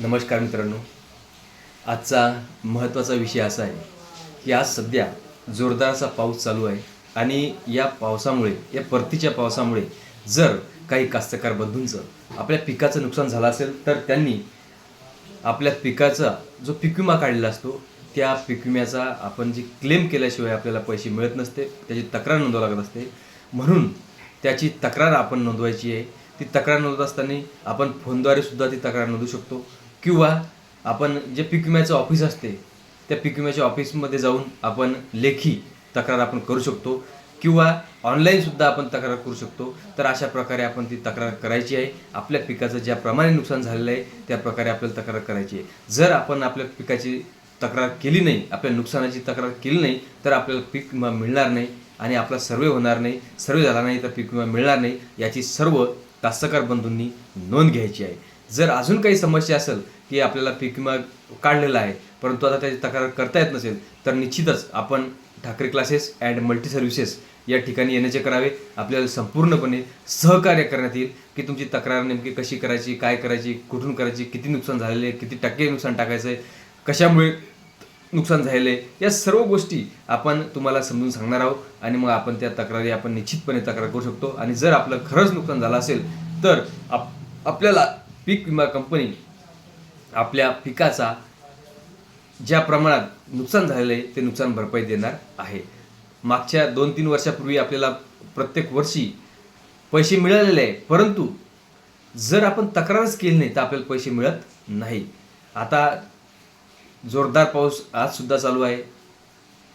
नमस्कार मित्रांनो. आजचा महत्त्वाचा विषय असा आहे की आज सध्या जोरदार असा पाऊस चालू आहे आणि या पावसामुळे या परतीच्या पावसामुळे जर काही कास्तकार बंधूंचं आपल्या पिकाचं नुकसान झालं असेल तर त्यांनी आपल्या पिकाचा जो पीक विमा काढलेला असतो त्या पीक विम्याचा आपण जे क्लेम केल्याशिवाय आपल्याला पैसे मिळत नसते त्याची तक्रार नोंदवावी लागत असते. म्हणून त्याची तक्रार आपण नोंदवायची आहे. ती तक्रार नोंदवत असताना आपण फोनद्वारे सुद्धा ती तक्रार नोंदवू शकतो. किंवा आपण जे पीक विम्याचं ऑफिस असते त्या पीक विम्याच्या ऑफिसमध्ये जाऊन आपण लेखी तक्रार आपण करू शकतो किंवा ऑनलाईनसुद्धा आपण तक्रार करू शकतो. तर अशा प्रकारे आपण ती तक्रार करायची आहे. आपल्या पिकाचं ज्याप्रमाणे नुकसान झालेलं आहे त्या प्रकारे आपल्याला तक्रार करायची आहे. जर आपण आपल्या पिकाची तक्रार केली नाही आपल्या नुकसानाची तक्रार केली नाही तर आपल्याला पीक विमा मिळणार नाही आणि आपला सर्वे होणार नाही सर्वे झाला नाही तर पीक विमा मिळणार नाही याची सर्व कास्तकार बंधूंनी नोंद घ्यायची आहे. जर अजून काही समस्या असेल की आपल्याला पीक विमा काढलेला आहे परंतु आता त्याची तक्रार करता येत नसेल तर निश्चितच आपण Thackeray classes and multi services या ठिकाणी येण्याचे करावे. आपल्याला संपूर्णपणे सहकार्य करण्यात येईल की तुमची तक्रार नेमकी कशी करायची काय करायची कुठून करायची किती नुकसान झालेले आहे किती टक्के नुकसान टाकायचं आहे कशामुळे नुकसान झालेलं आहे या सर्व गोष्टी आपण तुम्हाला समजून सांगणार आहोत आणि मग आपण त्या तक्रारी आपण निश्चितपणे तक्रार करू शकतो. आणि जर आपलं खरंच नुकसान झालं असेल तर आप आपल्याला पीक विमा कंपनी आपल्या पिकाचा ज्या प्रमाणात नुकसान झालेलं आहे ते नुकसान भरपाई देणार आहे. मागच्या दोन तीन वर्षापूर्वी आपल्याला प्रत्येक वर्षी पैसे मिळालेले आहे परंतु जर आपण तक्रारच केली नाही तर आपल्याला पैसे मिळत नाही. आता जोरदार पाऊस आजसुद्धा चालू आहे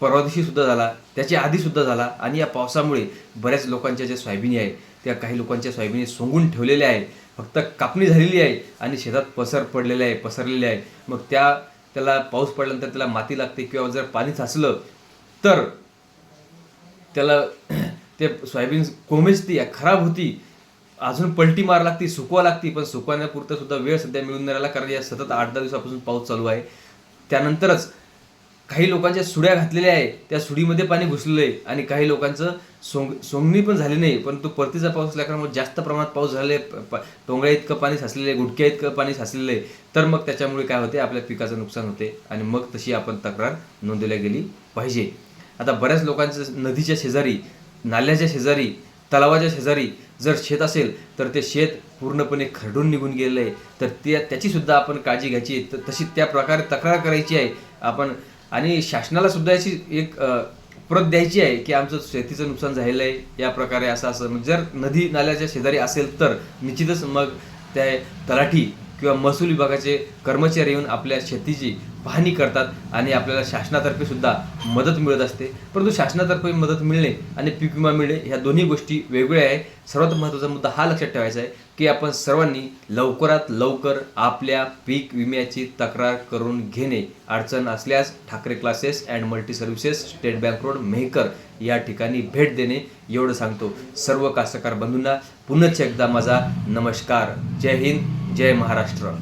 परवा दिवशीसुद्धा झाला त्याच्या आधीसुद्धा झाला आणि या पावसामुळे बऱ्याच लोकांच्या ज्या सोयाबीन आहे त्या काही लोकांच्या सोयाबिनी सोंगून ठेवलेल्या आहे फक्त कापणी झालेली आहे आणि शेतात पसर पडलेले आहे पसरलेले आहे. मग त्या त्याला पाऊस पडल्यानंतर त्याला माती लागते किंवा जर पाणी साचलं तर त्याला ते सोयाबीन कोमेजती खराब होती. अजून पलटी मार लागती सुकवा लागती पण सुकवण्यापुरतं सुद्धा वेळ सध्या मिळून नाही राहिला कारण या सतत आठ दहा दिवसापासून पाऊस चालू आहे. त्यानंतरच काही लोकांच्या सुड्या घातलेल्या आहे त्या सुडीमध्ये पाणी घुसलेलं आहे आणि काही लोकांचं सोंग सोंगणी पण झाली नाही परंतु परतीचा पाऊस असल्याकारणामुळे जास्त प्रमाणात पाऊस झालेला आहे प- टोंगळ्या इतकं पाणी साचलेलं आहे गुटक्या इतकं पाणी साचलेलं आहे तर मग त्याच्यामुळे काय होते आपल्या पिकाचं नुकसान होते आणि मग तशी आपण तक्रार नोंदवल्या गेली पाहिजे. आता बऱ्याच लोकांचं नदीच्या शेजारी नाल्याच्या शेजारी तलावाच्या शेजारी जर शेत असेल तर ते शेत पूर्णपणे खरडून निघून गेलेलं आहे. तर त्या त्याचीसुद्धा आपण काळजी घ्यायची आहे. तर तशी त्या प्रकारे तक्रार करायची आहे. आपण आणि शासनाला सुद्धा याची एक प्रत द्यायची आहे की आमचं शेतीचं नुकसान झालेलं आहे या प्रकारे असं असं. म्हणजे जर नदी नाल्याच्या शेजारी असेल तर निश्चितच मग त्या तलाठी किंवा महसूल विभागाचे कर्मचारी येऊन आपल्या शेतीची पाहणी करतात आणि आपल्याला शासनातर्फे सुद्धा मदत मिळत असते. परंतु शासनातर्फे मदत मिळणे आणि पीक विमा मिळणे ह्या दोन्ही गोष्टी वेगळ्या आहे सर्वात महत्त्वाचा मुद्दा हा लक्षात ठेवायचा आहे की आपण सर्वांनी लवकरात लवकर आपल्या पीक विम्याची तक्रार करून घेणे. अडचण असल्यास Thackeray classes and multi services State Bank road Mehkar या ठिकाणी भेट देणे. एवढं सांगतो. सर्व कास्तकार बंधूंना पुनश्च एकदा माझा नमस्कार. जय हिंद जय महाराष्ट्र.